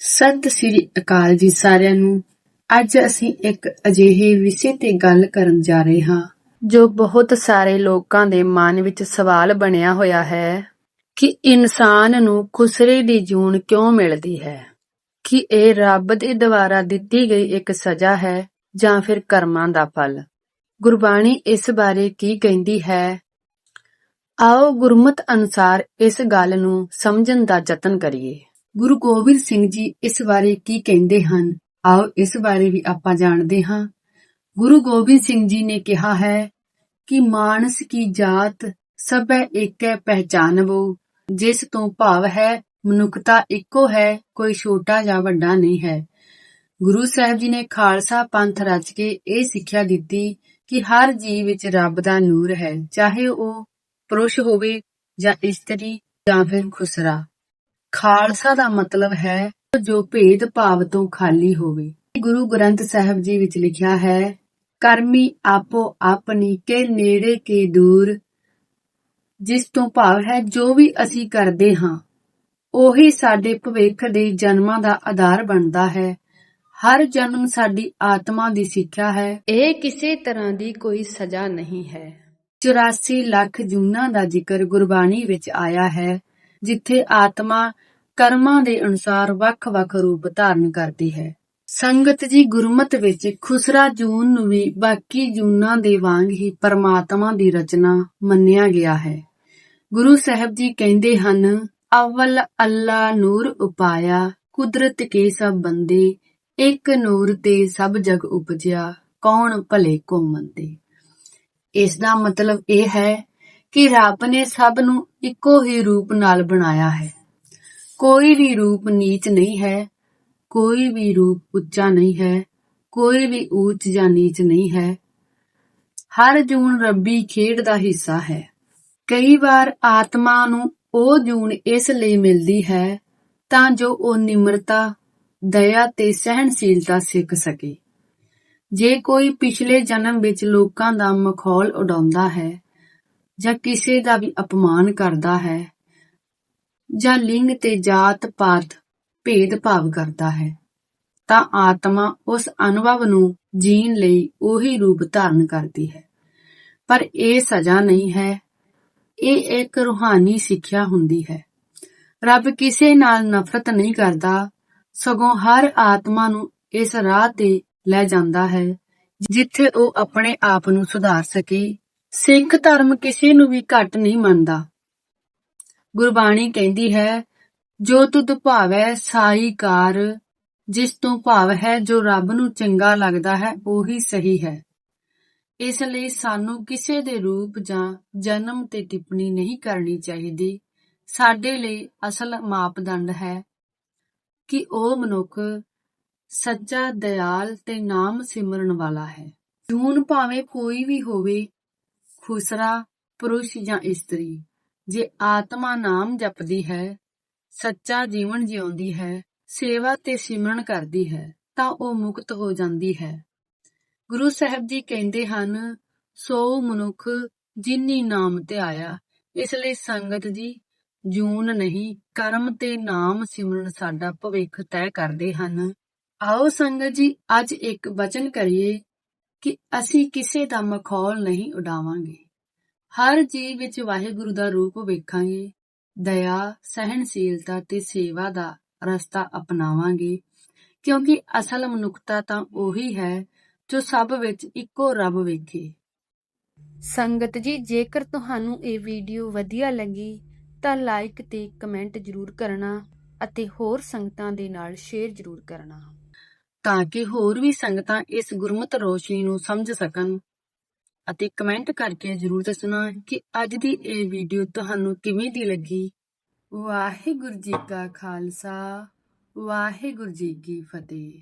ਸਤਿ ਸ੍ਰੀ ਅਕਾਲ ਜੀ ਸਾਰਿਆਂ ਨੂੰ। ਅੱਜ ਅਸੀਂ ਇੱਕ ਅਜਿਹੇ ਵਿਸ਼ੇ ਤੇ ਗੱਲ ਕਰਨ ਜਾ ਰਹੇ ਹਾਂ, ਜੋ ਬਹੁਤ ਸਾਰੇ ਲੋਕਾਂ ਦੇ ਮਨ ਵਿੱਚ ਸਵਾਲ ਬਣਿਆ ਹੋਇਆ ਹੈ ਕਿ ਇਨਸਾਨ ਨੂੰ ਖੁਸਰੇ ਦੀ ਜੂਨ ਕਿਉਂ ਮਿਲਦੀ ਹੈ? ਕਿ ਇਹ ਰੱਬ ਦੇ ਦੁਆਰਾ ਦਿੱਤੀ ਗਈ ਇੱਕ ਸਜ਼ਾ ਹੈ ਜਾਂ ਫਿਰ ਕਰਮਾਂ ਦਾ ਫਲ? ਗੁਰਬਾਣੀ ਇਸ ਬਾਰੇ ਕੀ ਕਹਿੰਦੀ ਹੈ? ਆਓ ਗੁਰਮਤ ਅਨੁਸਾਰ ਇਸ ਗੱਲ ਨੂੰ ਸਮਝਣ ਦਾ ਯਤਨ ਕਰੀਏ। ਗੁਰੂ ਗੋਬਿੰਦ ਸਿੰਘ ਜੀ ਇਸ ਬਾਰੇ ਕੀ ਕਹਿੰਦੇ ਹਨ? ਆਓ ਇਸ ਬਾਰੇ ਵੀ ਆਪਾਂ ਜਾਣਦੇ ਹਾਂ। ਗੁਰੂ ਗੋਬਿੰਦ ਸਿੰਘ ਜੀ ਨੇ ਕਿਹਾ ਹੈ ਕਿ ਮਾਨਸ ਕੀ ਜਾਤ ਸਭੈ ਏਕੈ ਪਹਿਚਾਨਵੋ, ਜਿਸ ਤੋਂ ਭਾਵ ਹੈ ਮਨੁੱਖਤਾ ਇੱਕੋ ਹੈ, ਕੋਈ ਛੋਟਾ ਜਾਂ ਵੱਡਾ ਨਹੀਂ ਹੈ। ਗੁਰੂ ਸਾਹਿਬ ਜੀ ਨੇ ਖਾਲਸਾ ਪੰਥ ਰਚ ਕੇ ਇਹ ਸਿੱਖਿਆ ਦਿੱਤੀ ਕਿ ਹਰ ਜੀਵ ਵਿੱਚ ਰੱਬ ਦਾ ਨੂਰ ਹੈ, ਚਾਹੇ ਉਹ ਪੁਰਸ਼ ਹੋਵੇ ਜਾਂ ਇਸਤਰੀ ਜਾਂ ਫਿਰ ਖੁਸਰਾ। ਖਾਲਸਾ ਦਾ ਮਤਲਬ ਹੈ ਜੋ ਭੇਦ ਭਾਵ ਤੋਂ ਖਾਲੀ ਹੋਵੇ। ਗੁਰੂ ਗ੍ਰੰਥ ਸਾਹਿਬ ਜੀ ਵਿੱਚ ਲਿਖਿਆ ਹੈ ਕਰਮੀ ਆਪੋ ਆਪਣੀ ਕੇ ਨੇੜੇ ਕੇ ਦੂਰ ਜਿਸ ਤੋਂ ਭਾਵ ਹੈ ਜੋ ਵੀ ਅਸੀਂ ਕਰਦੇ ਹਾਂ ਉਹੀ ਸਾਡੇ ਭਵਿੱਖ ਦੇ ਜਨਮਾਂ ਦਾ ਆਧਾਰ ਬਣਦਾ ਹੈ। ਹਰ ਜਨਮ ਸਾਡੀ ਆਤਮਾ ਦੀ ਸਿੱਖਿਆ ਹੈ। ਇਹ ਕਿਸੇ ਤਰ੍ਹਾਂ ਦੀ ਕੋਈ ਸਜ਼ਾ ਨਹੀਂ ਹੈ। 84 ਲੱਖ ਜੂਨਾਂ ਦਾ ਜ਼ਿਕਰ ਗੁਰਬਾਣੀ ਵਿੱਚ ਆਇਆ ਹੈ ਜਿੱਥੇ ਆਤਮਾ ਕਰਮਾਂ ਦੇ ਅਨੁਸਾਰ ਵੱਖ-ਵੱਖ ਰੂਪ ਧਾਰਨ ਕਰਦੀ ਹੈ। ਸੰਗਤ ਜੀ ਗੁਰਮਤ ਵਿੱਚ ਖੁਸਰਾ ਜੂਨ ਨੂੰ ਵੀ ਬਾਕੀ ਜੂਨਾਂ ਦੇ ਵਾਂਗ ਹੀ ਪਰਮਾਤਮਾ ਦੀ ਰਚਨਾ ਮੰਨਿਆ ਗਿਆ ਹੈ। ਗੁਰੂ ਸਾਹਿਬ ਜੀ ਕਹਿੰਦੇ ਹਨ, ਅਵਲ ਅੱਲਾ ਨੂਰ ਉਪਾਇਆ, ਕੁਦਰਤ ਕੇ ਸਭ ਬੰਦੇ, ਇੱਕ ਨੂਰ ਤੇ ਸਭ ਜਗ ਉਪਜਿਆ, ਕੌਣ ਭਲੇ ਕੋ ਮੰਦੇ? ਇਸ ਦਾ ਮਤਲਬ ਇਹ ਹੈ ਕਿ ਰੱਬ ਨੇ ਸਭ ਨੂੰ ਇੱਕੋ ਹੀ ਰੂਪ ਨਾਲ ਬਣਾਇਆ ਹੈ। ਕੋਈ ਵੀ ਰੂਪ ਨੀਚ ਨਹੀਂ ਹੈ, ਕੋਈ ਵੀ ਰੂਪ ਉੱਚਾ ਨਹੀਂ ਹੈ, ਕੋਈ ਵੀ ਉੱਚ ਜਾਂ ਨੀਚ ਨਹੀਂ ਹੈ। ਹਰ ਜੂਨ ਰੱਬੀ ਖੇਡ ਦਾ ਹਿੱਸਾ ਹੈ। ਕਈ ਵਾਰ ਆਤਮਾ ਨੂੰ ਉਹ ਜੂਨ ਇਸ ਲਈ ਮਿਲਦੀ ਹੈ ਤਾਂ ਜੋ ਉਹ ਨਿਮਰਤਾ, ਦਇਆ ਤੇ ਸਹਿਣਸ਼ੀਲਤਾ ਸਿੱਖ ਸਕੇ। ਜੇ ਕੋਈ ਪਿਛਲੇ ਜਨਮ ਵਿੱਚ ਲੋਕਾਂ ਦਾ ਮਖੌਲ ਉਡਾਉਂਦਾ ਹੈ ਜਾਂ ਕਿਸੇ ਦਾ ਵੀ ਅਪਮਾਨ ਕਰਦਾ ਹੈ ਜਾਂ ਲਿੰਗ ਤੇ ਜਾਤ ਪਾਤ ਭੇਦ ਭਾਵ ਕਰਦਾ ਹੈ, ਤਾਂ ਆਤਮਾ ਉਸ ਅਨੁਭਵ ਨੂੰ ਜੀਣ ਲਈ ਉਹੀ ਰੂਪ ਧਾਰਨ ਕਰਦੀ ਹੈ। ਪਰ ਇਹ ਸਜ਼ਾ ਨਹੀਂ ਹੈ, ਇਹ ਇੱਕ ਰੂਹਾਨੀ ਸਿੱਖਿਆ ਹੁੰਦੀ ਹੈ। ਰੱਬ ਕਿਸੇ ਨਾਲ ਨਫ਼ਰਤ ਨਹੀਂ ਕਰਦਾ, ਸਗੋਂ ਹਰ ਆਤਮਾ ਨੂੰ ਇਸ ਰਾਹ ਤੇ ਲੈ ਜਾਂਦਾ ਹੈ, ਜਿੱਥੇ ਉਹ ਆਪਣੇ ਆਪ ਨੂੰ ਸੁਧਾਰ ਸਕੇ। ਸਿੱਖ ਧਰਮ ਕਿਸੇ ਨੂੰ ਵੀ ਘੱਟ ਨਹੀਂ ਮੰਨਦਾ। ਗੁਰਬਾਣੀ ਕਹਿੰਦੀ ਹੈ, ਜੋ ਤੁਧ ਭਾਵੈ ਸਾਈ ਕਾਰ, ਜਿਸ ਤੋਂ ਭਾਵ ਹੈ ਜੋ ਰੱਬ ਨੂੰ ਚੰਗਾ ਲੱਗਦਾ ਹੈ, ਉਹੀ ਸਹੀ ਹੈ। ਇਸ ਲਈ ਸਾਨੂੰ ਕਿਸੇ ਦੇ ਰੂਪ ਜਾਂ ਜਨਮ ਤੇ ਟਿੱਪਣੀ ਨਹੀਂ ਕਰਨੀ ਚਾਹੀਦੀ। ਸਾਡੇ ਲਈ ਅਸਲ ਮਾਪਦੰਡ ਹੈ ਕਿ ਉਹ ਮਨੁੱਖ ਸੱਚਾ, ਦਇਆਲ ਤੇ ਨਾਮ ਸਿਮਰਨ ਵਾਲਾ ਹੈ। ਜੂਨ ਭਾਵੇਂ ਕੋਈ ਵੀ ਹੋਵੇ, ਖੁਸਰਾ, ਪੁਰਸ਼ ਜਾਂ ਇਸਤਰੀ ਜੇ ਆਤਮਾ ਨਾਮ ਜਪਦੀ ਹੈ, ਸੱਚਾ ਜੀਵਨ ਜਿਉਂਦੀ ਹੈ, ਸੇਵਾ ਤੇ ਸਿਮਰਨ ਕਰਦੀ ਹੈ, ਤਾਂ ਉਹ ਮੁਕਤ ਹੋ ਜਾਂਦੀ ਹੈ। ਗੁਰੂ ਸਾਹਿਬ ਜੀ ਕਹਿੰਦੇ ਹਨ, ਸੋ ਮਨੁੱਖ ਜਿਨੀ ਨਾਮ ਤੇ ਆਇਆ, ਇਸ ਲਈ ਸੰਗਤ ਜੀ ਜੂਨ ਨਹੀਂ, ਕਰਮ ਤੇ ਨਾਮ ਸਿਮਰਨ ਸਾਡਾ ਭਵਿੱਖ ਤੈਅ ਕਰਦੇ ਹਨ। ਆਓ ਸੰਗਤ ਜੀ, ਅੱਜ ਇੱਕ ਵਚਨ ਕਰੀਏ ਕਿ ਅਸੀਂ ਕਿਸੇ ਦਾ ਮਖੌਲ ਨਹੀਂ ਉਡਾਵਾਂਗੇ। ਹਰ ਜੀਵ ਵਿੱਚ ਵਾਹਿਗੁਰੂ ਦਾ ਰੂਪ ਵੇਖਾਂਗੇ। ਦਇਆ ਸਹਿਣਸ਼ੀਲਤਾ ਤੇ ਸੇਵਾ ਦਾ ਰਸਤਾ ਅਪਣਾਵਾਂਗੇ। ਕਿਉਂਕਿ ਅਸਲ ਮਨੁੱਖਤਾ ਤਾਂ ਉਹੀ ਹੈ ਜੋ ਸਭ ਵਿੱਚ ਇੱਕੋ ਰੱਬ ਵੇਖੇ। ਸੰਗਤ ਜੀ ਜੇਕਰ ਤੁਹਾਨੂੰ ਇਹ ਵੀਡੀਓ ਵਧੀਆ ਲੱਗੀ ਤਾਂ ਲਾਈਕ ਤੇ ਕਮੈਂਟ ਜ਼ਰੂਰ ਕਰਨਾ ਅਤੇ ਹੋਰ ਸੰਗਤਾਂ ਦੇ ਨਾਲ ਸ਼ੇਅਰ ਜ਼ਰੂਰ ਕਰਨਾ। ਤਾਂ ਕਿ ਹੋਰ ਵੀ ਸੰਗਤਾਂ ਇਸ ਗੁਰਮਤ ਰੋਸ਼ਨੀ ਨੂੰ ਸਮਝ ਸਕਣ। ਅਤੇ ਕਮੈਂਟ ਕਰਕੇ ਜ਼ਰੂਰ ਦੱਸਣਾ ਕਿ ਅੱਜ ਦੀ ਇਹ ਵੀਡੀਓ ਤੁਹਾਨੂੰ ਕਿਵੇਂ ਦੀ ਲੱਗੀ? ਵਾਹਿਗੁਰੂ ਜੀ ਕਾ ਖਾਲਸਾ, ਵਾਹਿਗੁਰੂ ਜੀ ਕੀ ਫਤਿਹ।